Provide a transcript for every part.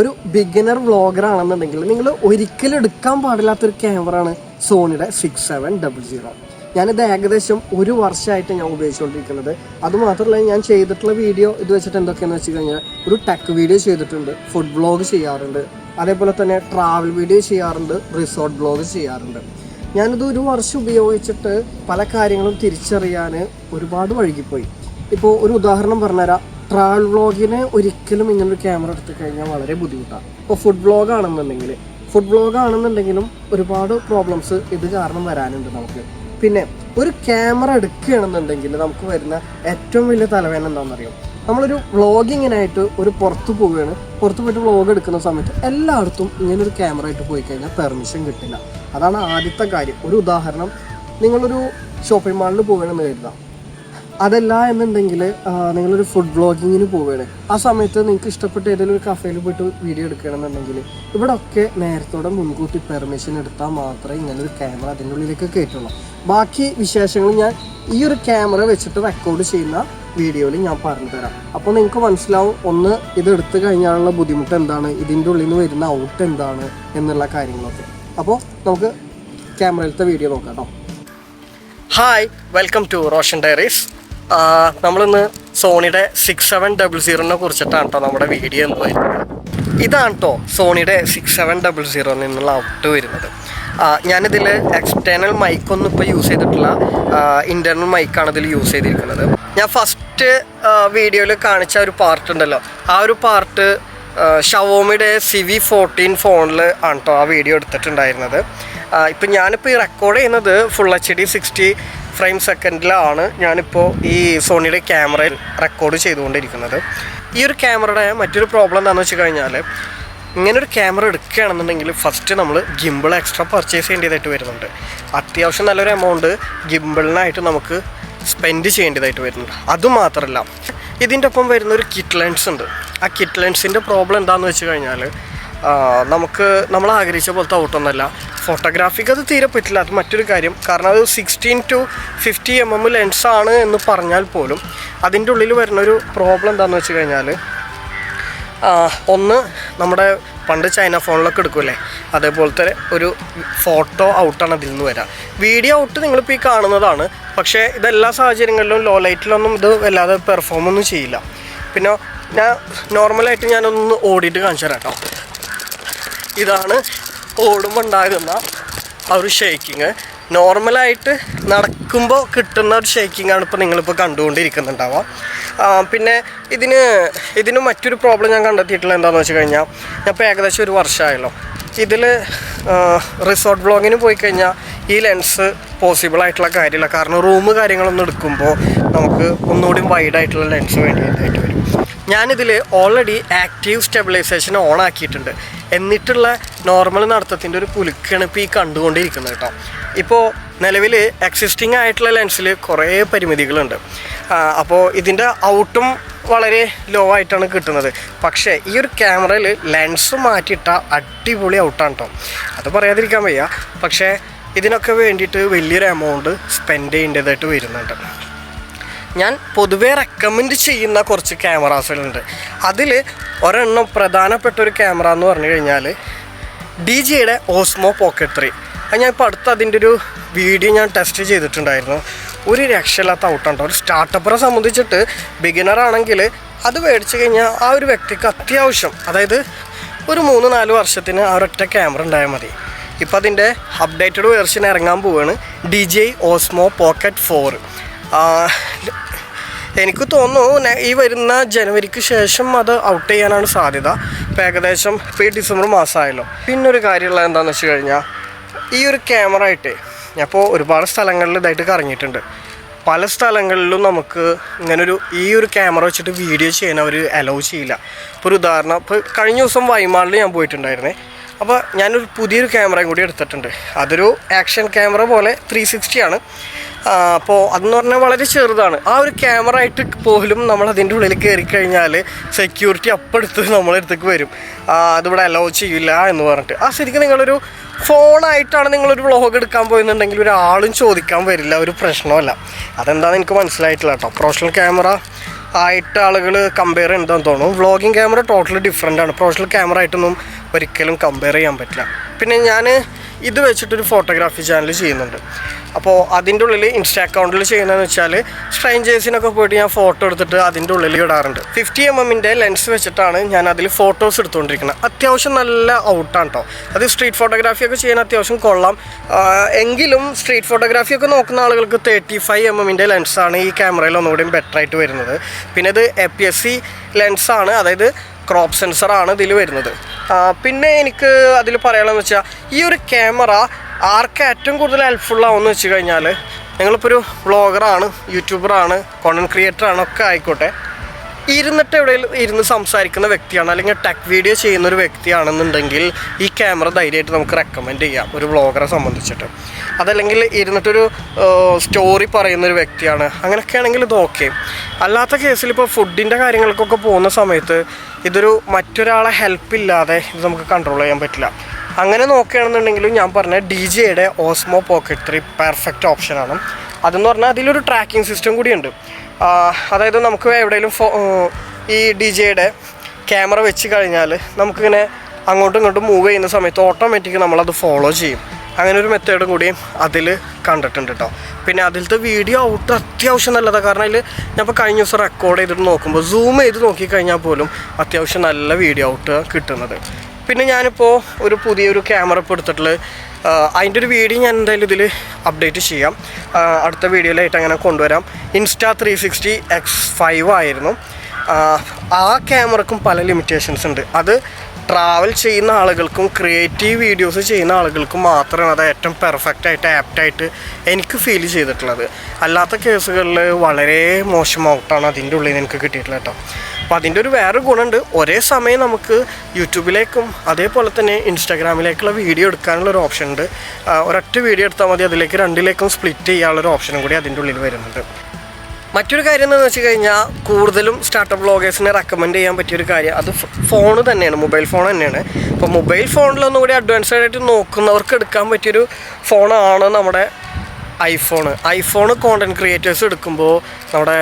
ഒരു beginner vlogger ആണെന്നുണ്ടെങ്കിൽ നിങ്ങൾ ഒരിക്കലും എടുക്കാൻ പാടില്ലാത്തൊരു ക്യാമറയാണ് സോണിയുടെ സിക്സ് സെവൻ ഡബിൾ സീറോ ഞാനിത് ഏകദേശം ഒരു വർഷമായിട്ട് ഞാൻ ഉപയോഗിച്ചുകൊണ്ടിരിക്കുന്നത്. അതുമാത്രമല്ല ഞാൻ ചെയ്തിട്ടുള്ള വീഡിയോ ഇത് വെച്ചിട്ട് എന്തൊക്കെയാണെന്ന് വെച്ച് കഴിഞ്ഞാൽ ഒരു ടെക് വീഡിയോ ചെയ്തിട്ടുണ്ട് ഫുഡ് വ്ളോഗ് ചെയ്യാറുണ്ട്. അതേപോലെ തന്നെ ട്രാവൽ വീഡിയോ ചെയ്യാറുണ്ട് റിസോർട്ട് വ്ളോഗ് ചെയ്യാറുണ്ട്. ഞാനിത് ഒരു വർഷം ഉപയോഗിച്ചിട്ട് പല കാര്യങ്ങളും തിരിച്ചറിയാൻ ഒരുപാട് വഴുകിപ്പോയി. ഇപ്പോൾ ഒരു ഉദാഹരണം പറഞ്ഞുതരാം. ട്രാവൽ വ്ളോഗിന് ഒരിക്കലും ഇങ്ങനൊരു ക്യാമറ എടുത്തു കഴിഞ്ഞാൽ വളരെ ബുദ്ധിമുട്ടാണ്. ഇപ്പോൾ ഫുഡ് വ്ളോഗ് ആണെന്നുണ്ടെങ്കിൽ ഫുഡ് വ്ളോഗ് ആണെന്നുണ്ടെങ്കിലും ഒരുപാട് പ്രോബ്ലംസ് ഇത് കാരണം വരാനുണ്ട് നമുക്ക്. പിന്നെ ഒരു ക്യാമറ എടുക്കുകയാണെന്നുണ്ടെങ്കിൽ നമുക്ക് വരുന്ന ഏറ്റവും വലിയ തലവേദന എന്താണെന്നറിയോ? നമ്മളൊരു വ്ളോഗിങ്ങിനായിട്ട് ഒരു പുറത്ത് പോവുകയാണ്. പുറത്ത് പോയിട്ട് വ്ളോഗ് എടുക്കുന്ന സമയത്ത് എല്ലായിടത്തും ഇങ്ങനൊരു ക്യാമറ ആയിട്ട് പോയി കഴിഞ്ഞാൽ പെർമിഷൻ കിട്ടില്ല. അതാണ് ആദ്യത്തെ കാര്യം. ഒരു ഉദാഹരണം നിങ്ങളൊരു ഷോപ്പിംഗ് മാളിൽ പോവുകയാണെന്ന് കരുതാം. അതല്ല എന്നുണ്ടെങ്കിൽ നിങ്ങളൊരു ഫുഡ് ബ്ലോഗിങ്ങിന് പോവുകയാണ്. ആ സമയത്ത് നിങ്ങൾക്ക് ഇഷ്ടപ്പെട്ട ഏതെങ്കിലും ഒരു കഫേയിൽ പോയിട്ട് വീഡിയോ എടുക്കുകയാണെന്നുണ്ടെങ്കിൽ ഇവിടെ ഒക്കെ നേരത്തോടെ മുൻകൂട്ടി പെർമിഷൻ എടുത്താൽ മാത്രമേ ഇങ്ങനെ ഒരു ക്യാമറ അതിന്റെ ഉള്ളിലേക്ക് കയറ്റുള്ളൂ. ബാക്കി വിശേഷങ്ങൾ ഞാൻ ഈ ഒരു ക്യാമറ വെച്ചിട്ട് റെക്കോർഡ് ചെയ്യുന്ന വീഡിയോയിൽ ഞാൻ പറഞ്ഞു തരാം. അപ്പോൾ നിങ്ങൾക്ക് മനസ്സിലാവും ഒന്ന് ഇത് എടുത്തു കഴിഞ്ഞാലുള്ള ബുദ്ധിമുട്ട് എന്താണ് ഇതിന്റെ ഉള്ളിൽ നിന്ന് വരുന്ന ഔട്ട് എന്താണ് എന്നുള്ള കാര്യങ്ങളൊക്കെ. അപ്പോൾ നമുക്ക് ക്യാമറയിലത്തെ വീഡിയോ നോക്കാം കേട്ടോ. Hi welcome to Roshan diaries നമ്മളിന്ന് സോണിയുടെ സിക്സ് സെവൻ ഡബിൾ സീറോനെ കുറിച്ചിട്ടാണ് കേട്ടോ നമ്മുടെ വീഡിയോ എന്ന് വരുന്നത് ഇതാണ് കേട്ടോ സോണിയുടെ സിക്സ് സെവൻ ഡബിൾ സീറോയിൽ നിന്നുള്ള ഔട്ട് വരുന്നത്. ഞാനിതിൽ എക്സ്റ്റേണൽ മൈക്കൊന്നും ഇപ്പോൾ യൂസ് ചെയ്തിട്ടില്ല. ഇന്റേർണൽ മൈക്കാണ് ഇതിൽ യൂസ് ചെയ്തിരിക്കുന്നത്. ഞാൻ ഫസ്റ്റ് വീഡിയോയിൽ കാണിച്ച ഒരു പാർട്ട് ഉണ്ടല്ലോ. ആ ഒരു പാർട്ട് ഷവോമിയുടെ സി വി ഫോർട്ടീൻ ഫോണിൽ ആണ് കേട്ടോ ആ വീഡിയോ എടുത്തിട്ടുണ്ടായിരുന്നത്. ഇപ്പം ഞാനിപ്പോൾ ഈ റെക്കോർഡ് ചെയ്യുന്നത് full H D sixty frame സെക്കൻഡിലാണ് ഞാനിപ്പോൾ ഈ സോണിയുടെ ക്യാമറയിൽ റെക്കോർഡ് ചെയ്തുകൊണ്ടിരിക്കുന്നത്. ഈ ഒരു ക്യാമറയുടെ മറ്റൊരു പ്രോബ്ലം എന്താണെന്ന് വെച്ച് കഴിഞ്ഞാൽ ഇങ്ങനെ ഒരു ക്യാമറ എടുക്കുകയാണെന്നുണ്ടെങ്കിൽ ഫസ്റ്റ് നമ്മൾ ഗിംബിൾ എക്സ്ട്രാ പർച്ചേസ് ചെയ്യേണ്ടതായിട്ട് വരുന്നുണ്ട്. അത്യാവശ്യം നല്ലൊരു എമൗണ്ട് ഗിംബിളിനായിട്ട് നമുക്ക് സ്പെൻഡ് ചെയ്യേണ്ടതായിട്ട് വരുന്നുണ്ട്. അതുമാത്രമല്ല ഇതിന്റെ ഒപ്പം വരുന്ന ഒരു കിറ്റ് ലെൻസ് ഉണ്ട്. ആ കിറ്റ് ലെൻസിന്റെ പ്രോബ്ലം എന്താണെന്ന് വെച്ച് കഴിഞ്ഞാൽ നമുക്ക് നമ്മൾ ആഗ്രഹിച്ച പോലത്തെ ഔട്ടൊന്നുമല്ല ഫോട്ടോഗ്രാഫിക്ക് അത് തീരെ പറ്റില്ല. അത് മറ്റൊരു കാര്യം. കാരണം അത് sixteen to fifty M M ലെൻസാണ് എന്ന് പറഞ്ഞാൽ പോലും അതിന്റെ ഉള്ളിൽ വരുന്നൊരു പ്രോബ്ലം എന്താണെന്ന് വെച്ച് കഴിഞ്ഞാൽ ഒന്ന് നമ്മുടെ പണ്ട് ചൈന ഫോണിലൊക്കെ എടുക്കുമല്ലേ അതേപോലത്തെ ഒരു ഫോട്ടോ ഔട്ടാണ് അതിൽ നിന്ന് വരിക വീഡിയോ ഔട്ട് നിങ്ങളിപ്പോൾ ഈ കാണുന്നതാണ്. പക്ഷേ ഇതെല്ലാ സാഹചര്യങ്ങളിലും ലോ ലൈറ്റിലൊന്നും ഇത് വല്ലാതെ പെർഫോം ഒന്നും ചെയ്യില്ല. പിന്നെ ഞാൻ നോർമലായിട്ട് ഞാനൊന്ന് ഓടിയിട്ട് കാണിച്ചു തരാം കേട്ടോ ഇതാണ് ഓടുമ്പോൾ ഉണ്ടാകുന്ന ആ ഒരു ഷേക്കിങ് നോർമലായിട്ട് നടക്കുമ്പോൾ കിട്ടുന്ന ഒരു ഷേക്കിംഗ് ആണ് ഇപ്പോൾ നിങ്ങളിപ്പോൾ കണ്ടുകൊണ്ടിരിക്കുന്നുണ്ടാവാം പിന്നെ ഇതിന് ഇതിന് മറ്റൊരു പ്രോബ്ലം ഞാൻ കണ്ടെത്തിയിട്ടുള്ളത് എന്താണെന്ന് വെച്ച് കഴിഞ്ഞാൽ ഞാൻ ഇപ്പോൾ ഏകദേശം ഒരു വർഷമായല്ലോ. ഇതിൽ റിസോർട്ട് ബ്ലോഗിന് പോയി കഴിഞ്ഞാൽ ഈ ലെൻസ് പോസിബിൾ ആയിട്ടുള്ള കാര്യമില്ല. കാരണം റൂം കാര്യങ്ങളൊന്നും എടുക്കുമ്പോൾ നമുക്ക് ഒന്നുകൂടി വൈഡായിട്ടുള്ള ലെൻസ് വേണ്ടിയതായിട്ട് ഞാനിതിൽ ഓൾറെഡി ആക്റ്റീവ് സ്റ്റെബിലൈസേഷൻ ഓൺ ആക്കിയിട്ടുണ്ട്. എന്നിട്ടുള്ള നോർമൽ നടത്തത്തിന്റെ ഒരു ഇപ്പോൾ ഈ കണ്ടുകൊണ്ടിരിക്കുന്നത് കേട്ടോ. ഇപ്പോൾ നിലവിൽ എക്സിസ്റ്റിംഗ് ആയിട്ടുള്ള ലെൻസിൽ കുറേ പരിമിതികളുണ്ട്. അപ്പോൾ ഇതിന്റെ ഔട്ടും വളരെ ലോ ആയിട്ടാണ് കിട്ടുന്നത്. പക്ഷേ ഈ ഒരു ക്യാമറയിൽ ലെൻസ് മാറ്റിയിട്ട അടിപൊളി ഔട്ടാണ് കേട്ടോ അത് പറയാതിരിക്കാൻ വയ്യ. പക്ഷേ ഇതിനൊക്കെ വേണ്ടിയിട്ട് വലിയൊരു എമൗണ്ട് സ്പെൻഡ് ചെയ്യേണ്ടതായിട്ട് വരുന്നുണ്ട്. ഞാൻ പൊതുവേ റെക്കമെൻഡ് ചെയ്യുന്ന കുറച്ച് ക്യാമറാസുകളുണ്ട് അതിൽ ഒരെണ്ണം പ്രധാനപ്പെട്ട ഒരു ക്യാമറ എന്ന് പറഞ്ഞു കഴിഞ്ഞാൽ ഡി ജിയുടെ ഓസ്മോ പോക്കറ്റ് ത്രീ. അത് ഞാൻ ഇപ്പോൾ അടുത്ത് അതിന്റെ ഒരു വീഡിയോ ഞാൻ ടെസ്റ്റ് ചെയ്തിട്ടുണ്ടായിരുന്നു. ഒരു രക്ഷയില്ലാത്ത ഔട്ടുണ്ട്? ഒരു സ്റ്റാർട്ടപ്പറെ സംബന്ധിച്ചിട്ട് ബിഗിനർ ആണെങ്കിൽ അത് മേടിച്ചു കഴിഞ്ഞാൽ ആ ഒരു വ്യക്തിക്ക് അത്യാവശ്യം. അതായത് ഒരു മൂന്ന് നാല് വർഷത്തിന് ആ ഒരൊറ്റ ക്യാമറ ഉണ്ടായാൽ മതി. ഇപ്പോൾ അതിന്റെ അപ്ഡേറ്റഡ് വേർഷൻ ഇറങ്ങാൻ പോവുകയാണ് D J Osmo pocket four എനിക്ക് തോന്നുന്നു ഈ വരുന്ന ജനുവരിക്ക് ശേഷം അത് ഔട്ട് ചെയ്യാനാണ് സാധ്യത. ഇപ്പം ഏകദേശം ഇപ്പോൾ ഡിസംബർ മാസമായല്ലോ. പിന്നെ ഒരു കാര്യമുള്ള എന്താണെന്ന് വെച്ച് കഴിഞ്ഞാൽ ഈ ഒരു ക്യാമറ ആയിട്ട് ഞാനിപ്പോൾ ഒരുപാട് സ്ഥലങ്ങളിൽ ഇതായിട്ട് കറങ്ങിയിട്ടുണ്ട്. പല സ്ഥലങ്ങളിലും നമുക്ക് ഇങ്ങനൊരു ഈ ഒരു ക്യാമറ വെച്ചിട്ട് വീഡിയോ ചെയ്യാൻ അവർ അലൗ ചെയ്യില്ല. ഇപ്പോൾ ഒരു ഉദാഹരണം ഇപ്പോൾ കഴിഞ്ഞ ദിവസം വൈമാളിൽ ഞാൻ പോയിട്ടുണ്ടായിരുന്നേ. അപ്പോൾ ഞാനൊരു പുതിയൊരു ക്യാമറയും കൂടി എടുത്തിട്ടുണ്ട്. അതൊരു ആക്ഷൻ ക്യാമറ പോലെ ത്രീ സിക്സ്റ്റിയാണ് അപ്പോൾ അതെന്ന് പറഞ്ഞാൽ വളരെ ചെറുതാണ്. ആ ഒരു ക്യാമറ ആയിട്ട് പോലും നമ്മൾ അതിന്റെ ഉള്ളിൽ കയറി കഴിഞ്ഞാൽ സെക്യൂരിറ്റി അപ്പെടുത്ത് നമ്മളെ അടുത്തേക്ക് വരും. അതിവിടെ അലോ ചെയ്യില്ല എന്ന് പറഞ്ഞിട്ട്. ആ ശരിക്കും നിങ്ങളൊരു ഫോണായിട്ടാണ് നിങ്ങളൊരു വ്ളോഗ് എടുക്കാൻ പോയെന്നുണ്ടെങ്കിൽ ഒരാളും ചോദിക്കാൻ വരില്ല ഒരു പ്രശ്നമല്ല അതെന്താണെന്ന് എനിക്ക് മനസ്സിലായിട്ടില്ല കേട്ടോ. പ്രൊഫഷണൽ ക്യാമറ ആയിട്ട് ആളുകൾ കമ്പയർ ചെയ്യുന്നതെന്ന് തോന്നുന്നു. വ്ളോഗിങ് ക്യാമറ ടോട്ടലി ഡിഫറെന്റ് ആണ്. പ്രൊഫഷണൽ ക്യാമറ ആയിട്ടൊന്നും ഒരിക്കലും കമ്പയർ ചെയ്യാൻ പറ്റില്ല. പിന്നെ ഞാൻ ഇത് വെച്ചിട്ടൊരു ഫോട്ടോഗ്രാഫി ചാനൽ ചെയ്യുന്നുണ്ട്. അപ്പോൾ അതിന്റെ ഉള്ളിൽ ഇൻസ്റ്റാ അക്കൗണ്ടിൽ ചെയ്യുന്നതെന്ന് വെച്ചാൽ സ്ട്രൈഞ്ചേഴ്സിനൊക്കെ പോയിട്ട് ഞാൻ ഫോട്ടോ എടുത്തിട്ട് അതിന്റെ ഉള്ളിൽ ഇടാറുണ്ട്. ഫിഫ്റ്റി എം എമ്മിന്റെ ലെൻസ് വെച്ചിട്ടാണ് ഞാൻ അതിൽ ഫോട്ടോസ് എടുത്തുകൊണ്ടിരിക്കുന്നത്. അത്യാവശ്യം നല്ല ഔട്ടാണ് കേട്ടോ അത് സ്ട്രീറ്റ് ഫോട്ടോഗ്രാഫി ഒക്കെ ചെയ്യാൻ അത്യാവശ്യം കൊള്ളാം. എങ്കിലും സ്ട്രീറ്റ് ഫോട്ടോഗ്രാഫി ഒക്കെ നോക്കുന്ന ആളുകൾക്ക് തേർട്ടി ഫൈവ് എം എമ്മിന്റെ ലെൻസാണ് ഈ ക്യാമറയിൽ ഒന്നുകൂടിയും ബെറ്റർ ആയിട്ട് വരുന്നത്. പിന്നെ ഇത് എ പി എസ് സി ലെൻസാണ് അതായത് ക്രോപ്പ് സെൻസറാണ് ഇതിൽ വരുന്നത്. പിന്നെ എനിക്ക് അതിൽ പറയാനുള്ളതെന്ന് വെച്ചാൽ ഈ ഒരു ക്യാമറ ആർക്ക് ഏറ്റവും കൂടുതൽ ഹെൽപ്ഫുൾ ആവുമെന്ന് വെച്ച് കഴിഞ്ഞാൽ നിങ്ങളിപ്പോൾ ഒരു വ്ളോഗറാണ് യൂട്യൂബറാണ് കോണ്ടന്റ് ക്രിയേറ്ററാണ് ഒക്കെ ആയിക്കോട്ടെ. ഇരുന്നിട്ട് എവിടെയെങ്കിലും ഇരുന്ന് സംസാരിക്കുന്ന വ്യക്തിയാണ് അല്ലെങ്കിൽ ടെക് വീഡിയോ ചെയ്യുന്ന ഒരു വ്യക്തിയാണെന്നുണ്ടെങ്കിൽ ഈ ക്യാമറ ധൈര്യമായിട്ട് നമുക്ക് റെക്കമെൻഡ് ചെയ്യാം ഒരു വ്ളോഗറെ സംബന്ധിച്ചിട്ട്. അതല്ലെങ്കിൽ ഇരുന്നിട്ടൊരു സ്റ്റോറി പറയുന്ന ഒരു വ്യക്തിയാണ്. അങ്ങനെയൊക്കെ ആണെങ്കിൽ ഇത് ഓക്കെ അല്ലാത്ത കേസിൽ ഇപ്പോൾ ഫുഡിന്റെ കാര്യങ്ങൾക്കൊക്കെ പോകുന്ന സമയത്ത് ഇതൊരു മറ്റൊരാളെ ഹെൽപ്പ് ഇല്ലാതെ ഇത് നമുക്ക് കൺട്രോൾ ചെയ്യാൻ പറ്റില്ല. അങ്ങനെ നോക്കുകയാണെന്നുണ്ടെങ്കിലും ഞാൻ പറഞ്ഞ ഡി ജെയുടെ ഓസ്മോ പോക്കറ്റ് ത്രീ പെർഫെക്റ്റ് ഓപ്ഷനാണ് അതെന്ന് പറഞ്ഞാൽ അതിലൊരു ട്രാക്കിംഗ് സിസ്റ്റം കൂടിയുണ്ട്. അതായത് നമുക്ക് എവിടെയെങ്കിലും ഫോ ഈ ഡി ജെയുടെ ക്യാമറ വെച്ച് കഴിഞ്ഞാൽ നമുക്കിങ്ങനെ അങ്ങോട്ടും ഇങ്ങോട്ടും മൂവ് ചെയ്യുന്ന സമയത്ത് ഓട്ടോമാറ്റിക് നമ്മളത് ഫോളോ ചെയ്യും. അങ്ങനെ ഒരു മെത്തേഡും കൂടി അതിൽ കണ്ടിട്ടുണ്ട് കേട്ടോ പിന്നെ അതിലത്തെ വീഡിയോ ഔട്ട് അത്യാവശ്യം നല്ലതാണ് കാരണം അതിൽ ഞാൻ ഇപ്പോൾ കഴിഞ്ഞ ദിവസം റെക്കോർഡ് ചെയ്തിട്ട് നോക്കുമ്പോൾ സൂം ചെയ്ത് നോക്കിക്കഴിഞ്ഞാൽ പോലും അത്യാവശ്യം നല്ല വീഡിയോ ഔട്ട് കിട്ടുന്നത്. പിന്നെ ഞാനിപ്പോൾ ഒരു പുതിയൊരു ക്യാമറ ഇപ്പോൾ എടുത്തിട്ടുള്ള അതിന്റെ ഒരു വീഡിയോ ഞാൻ എന്തായാലും ഇതിൽ അപ്ഡേറ്റ് ചെയ്യാം. അടുത്ത വീഡിയോയിലായിട്ട് അങ്ങനെ കൊണ്ടുവരാം. Insta three sixty X five ആയിരുന്നു. ആ ക്യാമറക്കും പല ലിമിറ്റേഷൻസ് ഉണ്ട്. അത് ട്രാവൽ ചെയ്യുന്ന ആളുകൾക്കും ക്രിയേറ്റീവ് വീഡിയോസ് ചെയ്യുന്ന ആളുകൾക്കും മാത്രമാണ് അത് ഏറ്റവും പെർഫെക്റ്റ് ആയിട്ട് ആപ്റ്റായിട്ട് എനിക്ക് ഫീൽ ചെയ്തിട്ടുള്ളത്. അല്ലാത്ത കേസുകളിൽ വളരെ മോശം ഔട്ടാണ് അതിന്റെ ഉള്ളിൽ നിന്ന് എനിക്ക് കിട്ടിയിട്ടുള്ളത് കേട്ടോ. അപ്പോൾ അതിന്റെ ഒരു വേറെ ഗുണമുണ്ട്. ഒരേ സമയം നമുക്ക് യൂട്യൂബിലേക്കും അതേപോലെ തന്നെ ഇൻസ്റ്റാഗ്രാമിലേക്കുള്ള വീഡിയോ എടുക്കാനുള്ള ഒരു ഓപ്ഷൻ ഉണ്ട്. ഒരൊറ്റ വീഡിയോ എടുത്താൽ മതി. അതിലേക്ക് രണ്ടിലേക്കും സ്പ്ലിറ്റ് ചെയ്യാനുള്ളൊരു ഓപ്ഷനും കൂടി അതിന്റെ ഉള്ളിൽ വരുന്നുണ്ട്. മറ്റൊരു കാര്യം എന്താണെന്ന് വെച്ച് കഴിഞ്ഞാൽ കൂടുതലും സ്റ്റാർട്ടപ്പ് ബ്ലോഗേഴ്സിനെ റെക്കമെൻഡ് ചെയ്യാൻ പറ്റിയൊരു കാര്യം അത് ഫോൺ തന്നെയാണ് മൊബൈൽ ഫോൺ തന്നെയാണ്. അപ്പോൾ മൊബൈൽ ഫോണിലൊന്നും കൂടി അഡ്വാൻസ്ഡ് ആയിട്ട് നോക്കുന്നവർക്ക് എടുക്കാൻ പറ്റിയൊരു ഫോണാണ് നമ്മുടെ ഐഫോൺ ഐഫോൺ കോണ്ടന്റ് ക്രിയേറ്റേഴ്സ് എടുക്കുമ്പോൾ നമ്മുടെ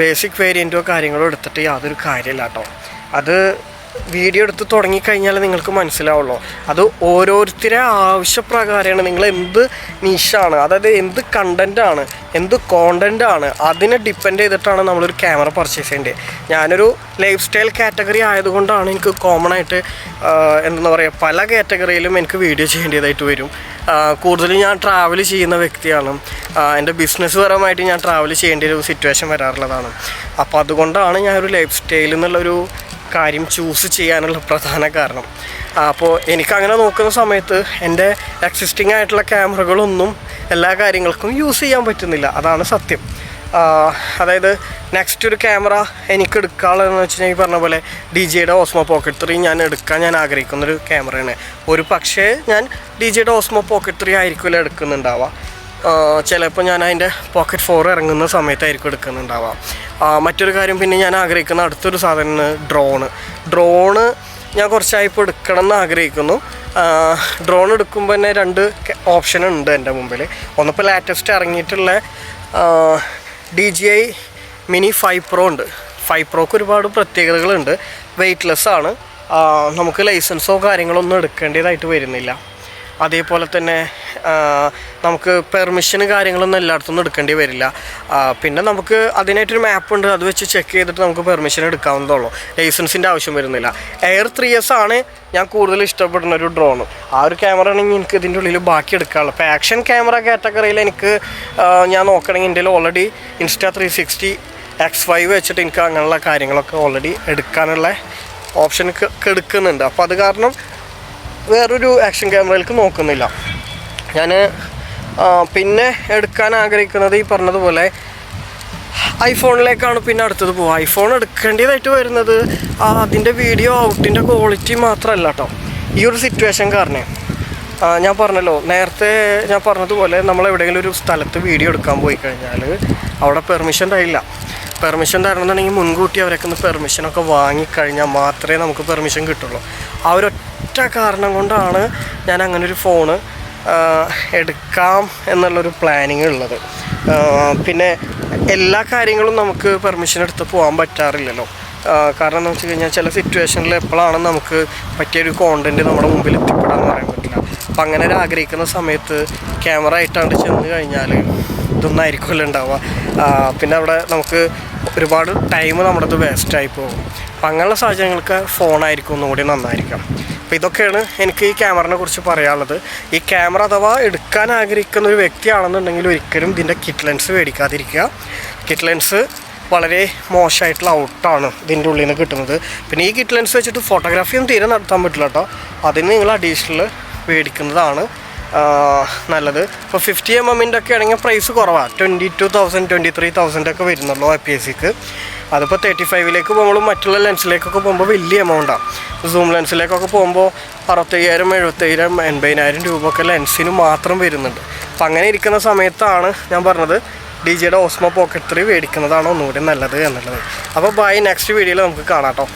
ബേസിക് വേരിയന്റോ കാര്യങ്ങളോ എടുത്തിട്ട് യാതൊരു കാര്യമില്ല കേട്ടോ അത് വീഡിയോ എടുത്ത് തുടങ്ങിക്കഴിഞ്ഞാൽ നിങ്ങൾക്ക് മനസ്സിലാവുള്ളൂ. അത് ഓരോരുത്തരെ ആവശ്യപ്രകാരമാണ്. നിങ്ങൾ എന്ത് നിഷാണ് അതായത് എന്ത് കണ്ടന്റാണ് എന്ത് കോണ്ടന്റാണ് അതിനെ ഡിപ്പെൻഡ് ചെയ്തിട്ടാണ് നമ്മളൊരു ക്യാമറ പർച്ചേസ് ചെയ്യേണ്ടത് ഞാനൊരു ലൈഫ് സ്റ്റൈൽ കാറ്റഗറി ആയതുകൊണ്ടാണ് എനിക്ക് കോമൺ ആയിട്ട് എന്താ പറയുക പല കാറ്റഗറിയിലും എനിക്ക് വീഡിയോ ചെയ്യേണ്ടതായിട്ട് വരും. കൂടുതലും ഞാൻ ട്രാവൽ ചെയ്യുന്ന വ്യക്തിയാണ്. എന്റെ ബിസിനസ് പരമായിട്ട് ഞാൻ ട്രാവൽ ചെയ്യേണ്ട ഒരു സിറ്റുവേഷൻ വരാറുള്ളതാണ്. അപ്പോൾ അതുകൊണ്ടാണ് ഞാൻ ഒരു ലൈഫ് സ്റ്റൈൽ എന്നുള്ളൊരു കാര്യം ചൂസ് ചെയ്യാനുള്ള പ്രധാന കാരണം. അപ്പോൾ എനിക്കങ്ങനെ നോക്കുന്ന സമയത്ത് എന്റെ എക്സിസ്റ്റിംഗ് ആയിട്ടുള്ള ക്യാമറകളൊന്നും എല്ലാ കാര്യങ്ങൾക്കും യൂസ് ചെയ്യാൻ പറ്റുന്നില്ല. അതാണ് സത്യം. അതായത് നെക്സ്റ്റ് ഒരു ക്യാമറ എനിക്ക് എടുക്കാനുള്ളതെന്ന് വെച്ച് കഴിഞ്ഞാൽ ഈ പറഞ്ഞ പോലെ ഡി ജിയുടെ ഓസ്മോ പോക്കറ്റ് ത്രീ ഞാൻ എടുക്കാൻ ഞാൻ ആഗ്രഹിക്കുന്നൊരു ക്യാമറയാണ്. ഒരു പക്ഷേ ഞാൻ ഡി ജിയുടെ ഓസ്മോ പോക്കറ്റ് ത്രീ ആയിരിക്കുമല്ലോ എടുക്കുന്നുണ്ടാവുക. ചിലപ്പോൾ ഞാൻ അതിന്റെ പോക്കറ്റ് ഫോർ ഇറങ്ങുന്ന സമയത്തായിരിക്കും എടുക്കുന്നുണ്ടാവുക. മറ്റൊരു കാര്യം പിന്നെ ഞാൻ ആഗ്രഹിക്കുന്ന അടുത്തൊരു സാധനമാണ് ഡ്രോണ് ഡ്രോണ് ഞാൻ കുറച്ചായപ്പോൾ എടുക്കണം എന്ന് ആഗ്രഹിക്കുന്നു. ഡ്രോൺ എടുക്കുമ്പോൾ തന്നെ രണ്ട് ഓപ്ഷൻ ഉണ്ട് എന്റെ മുമ്പിൽ ഒന്നിപ്പോൾ latest ഇറങ്ങിയിട്ടുള്ള D J I mini five pro ഉണ്ട്. ഫൈവ് പ്രോക്ക് ഒരുപാട് പ്രത്യേകതകളുണ്ട്. വെയ്റ്റ്ലെസ് ആണ്. നമുക്ക് ലൈസൻസോ കാര്യങ്ങളൊന്നും എടുക്കേണ്ടതായിട്ട് വരുന്നില്ല. അതേപോലെ തന്നെ നമുക്ക് പെർമിഷന് കാര്യങ്ങളൊന്നും എല്ലായിടത്തുനിന്നും എടുക്കേണ്ടി വരില്ല. പിന്നെ നമുക്ക് അതിനായിട്ടൊരു മാപ്പ് ഉണ്ട്. അത് വെച്ച് ചെക്ക് ചെയ്തിട്ട് നമുക്ക് പെർമിഷൻ എടുക്കാവുന്നതുള്ളൂ ലൈസൻസിന്റെ ആവശ്യം വരുന്നില്ല. എയർ ത്രീ എസ് ആണ് ഞാൻ കൂടുതൽ ഇഷ്ടപ്പെടുന്ന ഒരു ഡ്രോൺ ആ ഒരു ക്യാമറ ആണെങ്കിൽ എനിക്ക് ഇതിന്റെ ഉള്ളിൽ ബാക്കി എടുക്കാനുള്ളൂ. അപ്പോൾ ആക്ഷൻ ക്യാമറ കാറ്റഗറിയിൽ എനിക്ക് ഞാൻ നോക്കണമെങ്കിൽ എന്റെ already Insta three sixty X five വെച്ചിട്ട് എനിക്ക് അങ്ങനെയുള്ള കാര്യങ്ങളൊക്കെ ഓൾറെഡി എടുക്കാനുള്ള ഓപ്ഷൻ എടുക്കുന്നുണ്ട്. അപ്പോൾ അത് കാരണം വേറൊരു ആക്ഷൻ ക്യാമറയിലേക്ക് നോക്കുന്നില്ല. ഞാൻ പിന്നെ എടുക്കാൻ ആഗ്രഹിക്കുന്നത് ഈ പറഞ്ഞതുപോലെ ഐഫോണിലേക്കാണ് പിന്നെ അടുത്തത് പോകുക ഐഫോൺ എടുക്കേണ്ടതായിട്ട് വരുന്നത് അതിന്റെ വീഡിയോ ഔട്ടിന്റെ ക്വാളിറ്റി മാത്രമല്ല കേട്ടോ ഈ ഒരു സിറ്റുവേഷൻ കാരണം. ഞാൻ പറഞ്ഞല്ലോ നേരത്തെ ഞാൻ പറഞ്ഞതുപോലെ നമ്മൾ എവിടെയെങ്കിലും ഒരു സ്ഥലത്ത് വീഡിയോ എടുക്കാൻ പോയി കഴിഞ്ഞാൽ അവിടെ പെർമിഷൻ തരില്ല. പെർമിഷൻ തരണമെന്നുണ്ടെങ്കിൽ മുൻകൂട്ടി അവരൊക്കെ ഒന്ന് പെർമിഷനൊക്കെ വാങ്ങിക്കഴിഞ്ഞാൽ മാത്രമേ നമുക്ക് പെർമിഷൻ കിട്ടുള്ളൂ. ആ ഒരൊറ്റ കാരണം കൊണ്ടാണ് ഞാൻ അങ്ങനെ ഒരു ഫോണ് എടുക്കാം എന്നുള്ളൊരു പ്ലാനിങ് ഉള്ളത്. പിന്നെ എല്ലാ കാര്യങ്ങളും നമുക്ക് പെർമിഷൻ എടുത്ത് പോകാൻ പറ്റാറില്ലല്ലോ. കാരണം എന്ന് വെച്ച് കഴിഞ്ഞാൽ ചില സിറ്റുവേഷനിൽ എപ്പോഴാണ് നമുക്ക് പറ്റിയൊരു കോണ്ടന്റ് നമ്മുടെ മുമ്പിൽ എത്തിപ്പെടാൻ പറയാൻ പറ്റില്ല. അപ്പം അങ്ങനെ ഒരു ആഗ്രഹിക്കുന്ന സമയത്ത് ക്യാമറ ആയിട്ടാണ്ട് ചെന്ന് കഴിഞ്ഞാൽ ഇതൊന്നും ഉണ്ടാവുക പിന്നെ അവിടെ നമുക്ക് ഒരുപാട് ടൈം നമ്മുടെ വേസ്റ്റായി പോകും. അപ്പം അങ്ങനെയുള്ള സാഹചര്യങ്ങൾക്ക് ഫോണായിരിക്കും ഒന്നുകൂടി നന്നായിരിക്കാം. അപ്പോൾ ഇതൊക്കെയാണ് എനിക്ക് ഈ ക്യാമറനെ കുറിച്ച് പറയാനുള്ളത്. ഈ ക്യാമറ അഥവാ എടുക്കാൻ ആഗ്രഹിക്കുന്ന ഒരു വ്യക്തിയാണെന്നുണ്ടെങ്കിൽ ഒരിക്കലും ഇതിന്റെ കിറ്റ് ലെൻസ് മേടിക്കാതിരിക്കുക. കിറ്റ് ലെൻസ് വളരെ മോശമായിട്ടുള്ള ഔട്ടാണ് ഇതിന്റെ ഉള്ളിൽ നിന്ന് കിട്ടുന്നത്. പിന്നെ ഈ കിറ്റ് ലെൻസ് വെച്ചിട്ട് ഫോട്ടോഗ്രാഫിയും തീരെ നടത്താൻ പറ്റില്ല കേട്ടോ. അതിന് നിങ്ങൾ അഡീഷണൽ മേടിക്കുന്നതാണ്. നല്ലത്. ഇപ്പോൾ ഫിഫ്റ്റി എം എമ്മിന്റെ ഒക്കെ ആണെങ്കിൽ പ്രൈസ് കുറവാണ് twenty two thousand twenty three thousand ഒക്കെ വരുന്നുള്ളൂ ഐ പി എസ് സിക്ക് അതിപ്പോൾ തേർട്ടി ഫൈവിലേക്ക് പോകുമ്പോൾ മറ്റുള്ള ലെൻസിലേക്കൊക്കെ പോകുമ്പോൾ വലിയ എമൗണ്ടാണ് സൂം ലെൻസിലേക്കൊക്കെ പോകുമ്പോൾ അറുപത്തയ്യായിരം എഴുപത്തയ്യായിരം എൺപതിനായിരം രൂപ ഒക്കെ ലെൻസിന് മാത്രം വരുന്നുണ്ട്. അപ്പം അങ്ങനെ ഇരിക്കുന്ന സമയത്താണ് ഞാൻ പറഞ്ഞത് ഡി ജിയുടെ ഓസ്മോ പോക്കറ്റ് ത്രീ മേടിക്കുന്നതാണ് ഒന്നുകൂടി നല്ലത് എന്നുള്ളത്. അപ്പോൾ ബൈ നെക്സ്റ്റ് വീഡിയോയിൽ നമുക്ക് കാണാം കേട്ടോ